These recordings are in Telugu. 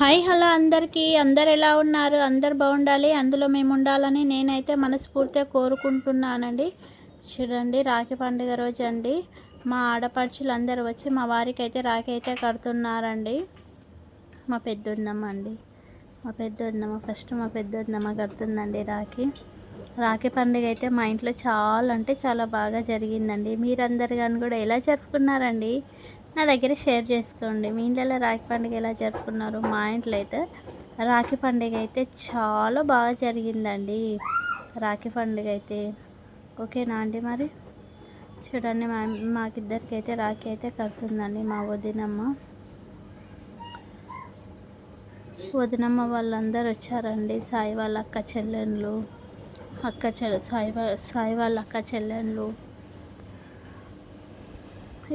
హాయ్ హలో అందరికీ. అందరు ఎలా ఉన్నారు? అందరు బాగుండాలి. అందులో మేము ఉండాలని నేనైతే మనస్ఫూర్తిగా కోరుకుంటున్నానండి. చూడండి రాఖీ పండుగ రోజు అండి. మా ఆడపడుచులు అందరు వచ్చి మా వారికి అయితే రాఖీ అయితే కడుతున్నారండి. మా పెద్దమ్మ అండి మా పెద్దమ్మ ఫస్ట్ మా పెద్దమ్మ కడుతుందండి రాఖీ. రాఖీ పండుగ అయితే మా ఇంట్లో చాలా అంటే చాలా బాగా జరిగిందండి. మీరందరు కానీ కూడా ఎలా జరుపుకున్నారండి? నా దగ్గర షేర్ చేసుకోండి. మీ ఇంట్లో రాఖీ పండుగ ఎలా జరుపుకున్నారు? మా ఇంట్లో అయితే రాఖీ పండుగ అయితే చాలా బాగా జరిగిందండి. రాఖీ పండుగ అయితే. ఓకేనా అండి మరి? చూడండి మా మాకిద్దరికి అయితే రాఖీ అయితే కడుతుందండి మా వదినమ్మ. వదినమ్మ వాళ్ళందరూ వచ్చారండి. సాయి వాళ్ళ అక్క చెల్లెళ్ళు అక్క చె సాయి సాయి వాళ్ళ అక్క చెల్లెళ్ళు.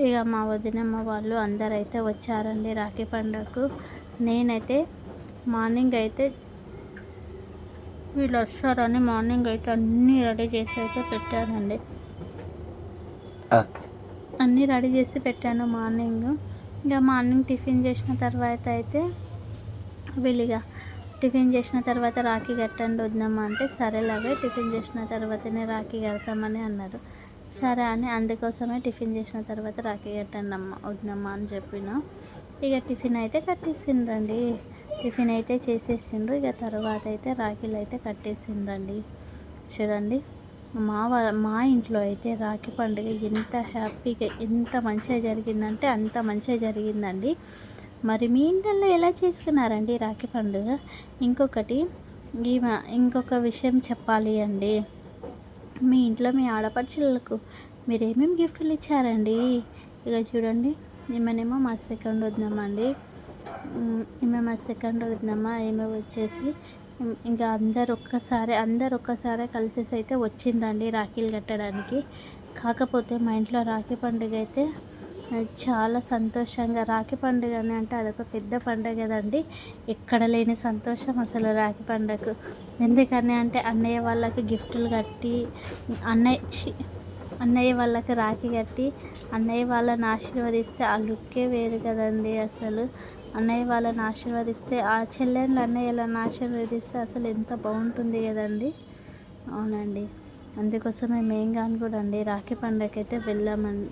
ఇక మా వదినమ్మ వాళ్ళు అందరైతే వచ్చారండి రాఖీ పండుగకు. నేనైతే మార్నింగ్ అయితే వీళ్ళు వస్తారని మార్నింగ్ అయితే అన్నీ రెడీ చేసి అయితే పెట్టానండి. అన్నీ రెడీ చేసి పెట్టాను మార్నింగ్. ఇక మార్నింగ్ టిఫిన్ చేసిన తర్వాత అయితే వీళ్ళిగా టిఫిన్ చేసిన తర్వాత రాఖీ కట్టండి వద్దామా అంటే సరేలాగే టిఫిన్ చేసిన తర్వాతనే రాఖీ కడతామని అన్నారు. సరే అని అందుకోసమే టిఫిన్ చేసిన తర్వాత రాఖీ కట్టండి అమ్మ వద్దమ్మా అని చెప్పిన. ఇక టిఫిన్ అయితే కట్టేసిండ్రండి. టిఫిన్ అయితే చేసేసిండ్రు. ఇక తర్వాత అయితే రాఖీలు అయితే కట్టేసిండ్రండి. చూడండి మా మా ఇంట్లో అయితే రాఖీ పండుగ ఎంత హ్యాపీగా ఎంత మంచిగా జరిగిందంటే అంత మంచిగా జరిగిందండి. మరి మీ ఇంట్లో ఎలా చేసుకున్నారండి రాఖీ పండుగ? ఇంకొకటి ఈ ఇంకొక విషయం చెప్పాలి అండి. మీ ఇంట్లో మీ ఆడపడుచులకు మీరు ఏమేమి గిఫ్ట్లు ఇచ్చారండి? ఇక చూడండి ఈమెనేమో మా సెకండ్ వద్దామండి ఈమె మా సెకండ్ వద్దామా ఈమె వచ్చేసి ఇంకా అందరు ఒక్కసారి అందరు ఒక్కసారి కలిసేసి అయితే వచ్చిందండి రాఖీలు కట్టడానికి. కాకపోతే మా ఇంట్లో రాఖీ పండుగ అయితే చాలా సంతోషంగా. రాఖీ పండుగ అని అంటే అదొక పెద్ద పండుగ కదండి. ఎక్కడ లేని సంతోషం అసలు రాఖీ పండుగకు. ఎందుకని అంటే అన్నయ్య వాళ్ళకి గిఫ్టులు కట్టి అన్నయ్య అన్నయ్య వాళ్ళకి రాఖీ కట్టి అన్నయ్య వాళ్ళని ఆశీర్వదిస్తే ఆ లుక్కే వేరు కదండి అసలు. అన్నయ్య వాళ్ళని ఆశీర్వదిస్తే ఆ చెల్లెళ్ళు అన్నయ్యలను ఆశీర్వదిస్తే అసలు ఎంత బాగుంటుంది కదండి. అవునండి. అందుకోసమే మేము కానీ కూడా అండి రాఖీ పండగకైతే వెళ్ళామని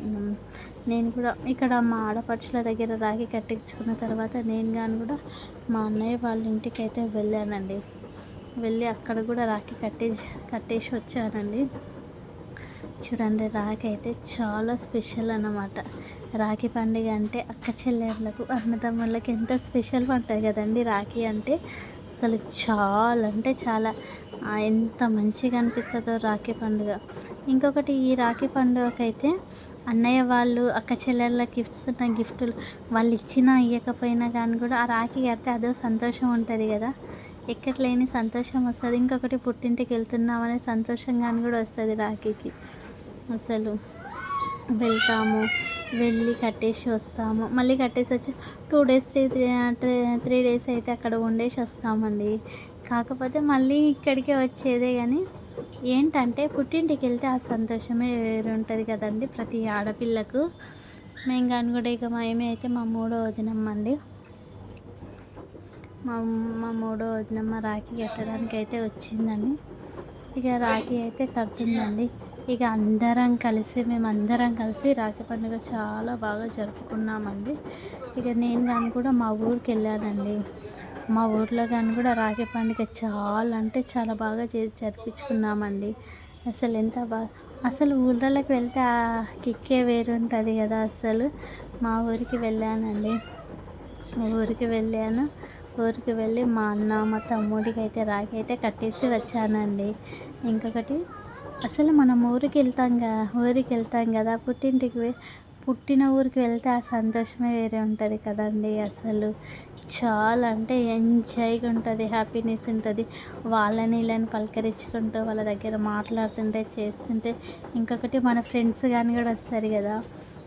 నేను కూడా ఇక్కడ మా ఆడపడుచుల దగ్గర రాఖీ కట్టించుకున్న తర్వాత నేను కానీ కూడా మా అన్నయ్య వాళ్ళ ఇంటికి అయితే వెళ్ళానండి. వెళ్ళి అక్కడ కూడా రాఖీ కట్టి కట్టేసి వచ్చానండి. చూడండి రాఖీ అయితే చాలా స్పెషల్ అన్నమాట. రాఖీ పండుగ అంటే అక్క చెల్లెళ్ళకు అన్నదమ్ముళ్ళకి ఎంత స్పెషల్ పండుగ కదండి రాఖీ అంటే. అసలు చాలా అంటే చాలా ఎంత మంచిగా అనిపిస్తుందో రాఖీ పండుగ. ఇంకొకటి ఈ రాఖీ పండుగకైతే అన్నయ్య వాళ్ళు అక్క చెల్లెళ్ళకి ఇస్తున్న గిఫ్టులు వాళ్ళు ఇచ్చినా ఇవ్వకపోయినా కానీ కూడా ఆ రాఖీ కడితే అదో సంతోషం ఉంటుంది కదా. ఎక్కడ లేని సంతోషం వస్తుంది. ఇంకొకటి పుట్టింటికి వెళ్తున్నామనే సంతోషం కానీ కూడా వస్తుంది రాఖీకి. అసలు వెళ్తాము. వెళ్ళి కట్టేసి వస్తాము. మళ్ళీ కట్టేసి వచ్చి two days three three three days అయితే అక్కడ ఉండేసి వస్తామండి. కాకపోతే మళ్ళీ ఇక్కడికే వచ్చేదే కానీ ఏంటంటే పుట్టింటికి వెళ్తే ఆ సంతోషమే వేరు ఉంటుంది కదండి ప్రతి ఆడపిల్లకు. మేము కానీ కూడా ఇక మా అయితే మా మూడో వదినమ్మండి మా మా మూడో వదినమ్మ రాఖీ కట్టడానికి అయితే వచ్చిందండి. ఇక రాఖీ అయితే కడుతుందండి. ఇక అందరం కలిసి మేము అందరం కలిసి రాఖీ పండుగ చాలా బాగా జరుపుకున్నామండి. ఇక నేను కానీ కూడా మా ఊరికి వెళ్ళానండి. మా ఊర్లో కానీ కూడా రాఖీ పండుగ చాలా అంటే చాలా బాగా చేసి జరిపించుకున్నామండి. అసలు ఎంత బాగా అసలు ఊళ్ళలోకి వెళ్తే ఆ కిక్కే వేరు ఉంటుంది కదా అసలు. మా ఊరికి వెళ్ళానండి. ఊరికి వెళ్ళాను. ఊరికి వెళ్ళి మా అన్న మా తమ్ముడికి అయితే రాఖీ అయితే కట్టేసి వచ్చానండి. ఇంకొకటి అసలు మనం ఊరికి వెళ్తాం కదా ఊరికి వెళ్తాం కదా పుట్టింటికి పుట్టిన ఊరికి వెళ్తే ఆ సంతోషమే వేరే ఉంటుంది కదండి అసలు. చాలా అంటే ఎంజాయ్గా ఉంటుంది హ్యాపీనెస్ ఉంటుంది. వాళ్ళని వీళ్ళని పలకరించుకుంటూ వాళ్ళ దగ్గర మాట్లాడుతుంటే చేస్తుంటే ఇంకొకటి మన ఫ్రెండ్స్ కానీ కూడా వస్తారు కదా.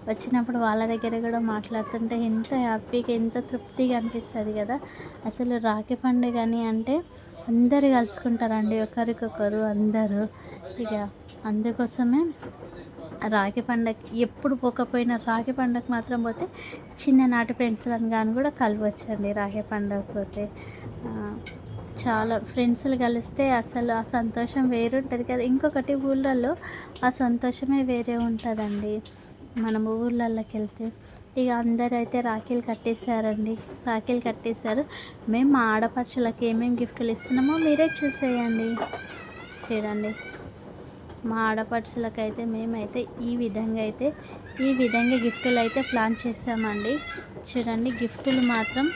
వచ్చినప్పుడు వాళ్ళ దగ్గర కూడా మాట్లాడుతుంటే ఎంత హ్యాపీగా ఎంత తృప్తిగా అనిపిస్తుంది కదా. అసలు రాఖీ పండుగ అని అంటే అందరు కలుసుకుంటారండి ఒకరికొకరు అందరూ. ఇక అందుకోసమే రాఖీ పండగ ఎప్పుడు పోకపోయినా రాఖీ పండగ మాత్రం పోతే చిన్ననాటి ఫ్రెండ్స్లను కానీ కూడా కలవచ్చండి రాఖీ పండగ పోతే. చాలా ఫ్రెండ్స్లు కలిస్తే అసలు ఆ సంతోషం వేరు ఉంటుంది కదా. ఇంకొకటి ఊళ్ళల్లో ఆ సంతోషమే వేరే ఉంటుందండి. మన ఊర్లలోకి వెళ్తే ఇక అందరూ అయితే రాఖీలు కట్టేశారండి. రాఖీలు కట్టేశారు. మేము మా ఆడపడుచులకు ఏమేమి గిఫ్ట్లు ఇస్తున్నామో మీరే చూసేయండి. చూడండి. మా ఆడపడుచులకు అయితే మేమైతే ఈ విధంగా అయితే ఈ విధంగా గిఫ్టులు అయితే ప్లాన్ చేసామండి చూడండి గిఫ్టులు మాత్రం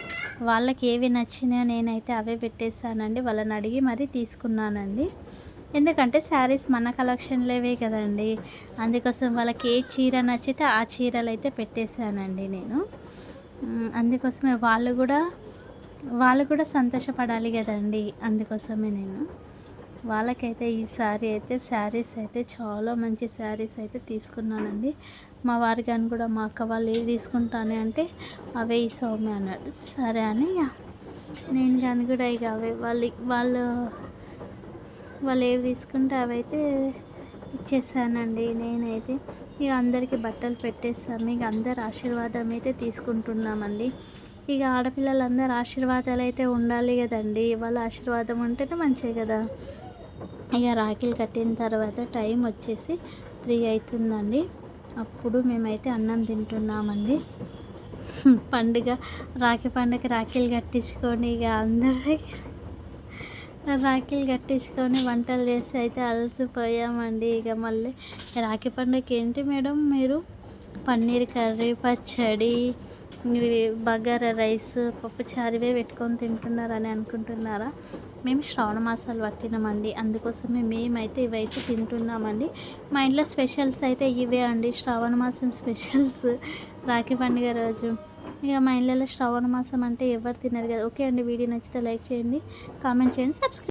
వాళ్ళకి ఏవి నచ్చినాయో నేనైతే అవే పెట్టేశానండి. వాళ్ళని అడిగి మరీ తీసుకున్నానండి. ఎందుకంటే శారీస్ మన కలెక్షన్లేవే కదండి. అందుకోసం వాళ్ళకి ఏ చీర నచ్చితే ఆ చీరలు అయితే పెట్టేశానండి నేను. అందుకోసమే వాళ్ళు కూడా వాళ్ళు కూడా సంతోషపడాలి కదండి. అందుకోసమే నేను. వాళ్ళకైతే ఈ శారీ అయితే శారీస్ అయితే చాలా మంచి శారీస్ అయితే తీసుకున్నానండి. మా వారి కానీ కూడా మా అక్క వాళ్ళు ఏవి తీసుకుంటానే అంటే అవే ఈ సౌమ్య అన్నాడు. సరే అని నేను కానీ కూడా ఇక అవే. వాళ్ళు వాళ్ళు వాళ్ళు ఏవి తీసుకుంటే అవైతే ఇచ్చేసానండి నేనైతే. ఇక అందరికీ బట్టలు పెట్టేస్తాము. ఇక అందరు ఆశీర్వాదం అయితే తీసుకుంటున్నామండి. ఇక ఆడపిల్లలందరూ ఆశీర్వాదాలు అయితే ఉండాలి కదండి. వాళ్ళ ఆశీర్వాదం ఉంటేనే మంచిదే కదా. ఇక రాఖీలు కట్టిన తర్వాత టైం వచ్చేసి త్రీ అవుతుందండి. అప్పుడు మేమైతే అన్నం తింటున్నామండి. పండుగ రాఖీ పండుగ రాఖీలు కట్టించుకొని ఇక అందరి దగ్గర రాఖీలు కట్టించుకొని వంటలు చేసి అయితే అలసిపోయామండి. ఇక మళ్ళీ రాఖీ పండుగకి ఏంటి మేడం మీరు? పన్నీర్ కర్రీ పచ్చడి ఇవి బగారా రైస్ పప్పు చారివే పెట్టుకొని తింటున్నారని అనుకుంటున్నారా? మేము శ్రావణ మాసాలు పట్టినామండి. అందుకోసమే మేమైతే ఇవైతే తింటున్నామండి. మా ఇంట్లో స్పెషల్స్ అయితే ఇవే అండి. శ్రావణ మాసం స్పెషల్స్ రాఖీ పండుగ రోజు. ఇక మా ఇళ్ళలో శ్రావణ మాసం అంటే ఎవరు తినరు కదా. ఓకే అండి వీడియో నచ్చితే లైక్ చేయండి కామెంట్ చేయండి సబ్స్క్రైబ్